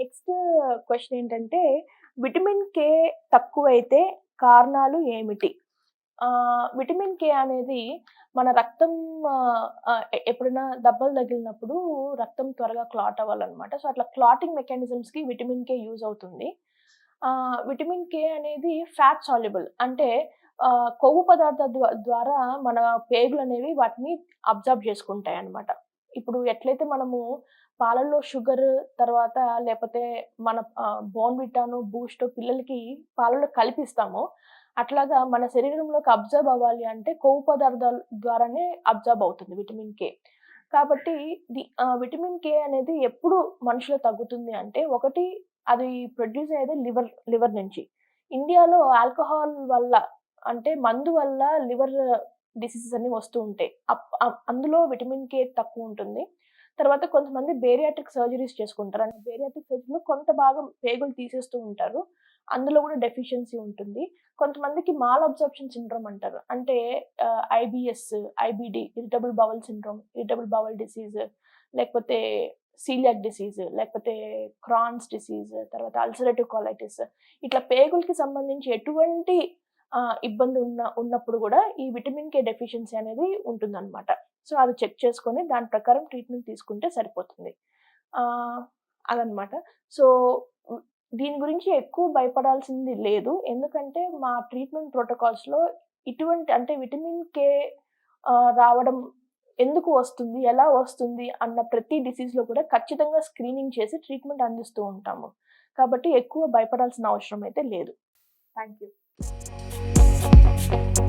Next question ఏంటంటే vitamin K తక్కువైతే కారణాలు ఏమిటి? విటమిన్ కే అనేది మన రక్తం ఎప్పుడైనా దెబ్బలు తగిలినప్పుడు రక్తం త్వరగా క్లాట్ అవ్వాలన్నమాట. సో అట్లా క్లాటింగ్ మెకానిజమ్స్కి విటమిన్ కే యూజ్ అవుతుంది. విటమిన్ కే అనేది ఫ్యాట్ సాల్యుబుల్ అంటే కొవ్వు పదార్థ ద్వారా మన పేగులు అనేవి వాటిని అబ్జర్వ్ చేసుకుంటాయి అన్నమాట ఇప్పుడు ఎట్లయితే మనము పాలల్లో షుగర్ తర్వాత లేకపోతే మన బోన్విటాను బూస్ట్ పిల్లలకి పాలలో కలిపిస్తామో. అట్లాగా మన శరీరంలోకి అబ్జర్వ్ అవ్వాలి అంటే కొవ్వు పదార్థాల ద్వారానే అబ్జర్బ్ అవుతుంది విటమిన్ కే కాబట్టి విటమిన్ కే అనేది ఎప్పుడు మనుషులు తగ్గుతుంది అంటే ఒకటి అది ప్రొడ్యూస్ అయ్యేది లివర్ లివర్ నుంచి. ఇండియాలో ఆల్కహాల్ వల్ల అంటే మందు వల్ల లివర్ డిసీజెస్ అన్ని వస్తూ ఉంటాయి. అప్- అందులో విటమిన్ కే తక్కువ ఉంటుంది. తర్వాత కొంతమంది బేరియాట్రిక్ సర్జరీస్ చేసుకుంటారు. అంటే బేరియాట్రిక్ సర్జరీలో కొంత భాగం పేగులు తీసేస్తూ ఉంటారు. అందులో కూడా డెఫిషియన్సీ ఉంటుంది. కొంతమందికి మాల్ అబ్జర్ప్షన్ సిండ్రోమ్ అంటారు. అంటే IBS IBD irritable bowel syndrome irritable bowel disease లేకపోతే సీలియాక్ డిసీజ్ లేకపోతే క్రాన్స్ డిసీజ్ తర్వాత అల్సరేటివ్ కాలైటిస్ ఇట్లా పేగులకి సంబంధించి ఎటువంటి ఇబ్బంది ఉన్న ఉన్నప్పుడు కూడా ఈ విటమిన్ కే డెఫిషియన్సీ అనేది ఉంటుందన్నమాట. సో అది చెక్ చేసుకొని దాని ప్రకారం ట్రీట్మెంట్ తీసుకుంటే సరిపోతుంది. అదనమాట సో దీని గురించి ఎక్కువ భయపడాల్సింది లేదు. ఎందుకంటే మా ట్రీట్మెంట్ ప్రోటోకాల్స్లో ఇటువంటి అంటే విటమిన్ కే రావడం ఎందుకు వస్తుంది ఎలా వస్తుంది అన్న ప్రతి డిసీజ్లో కూడా ఖచ్చితంగా స్క్రీనింగ్ చేసి ట్రీట్మెంట్ అందిస్తూ ఉంటాము. కాబట్టి ఎక్కువ భయపడాల్సిన అవసరం అయితే లేదు. Thank you you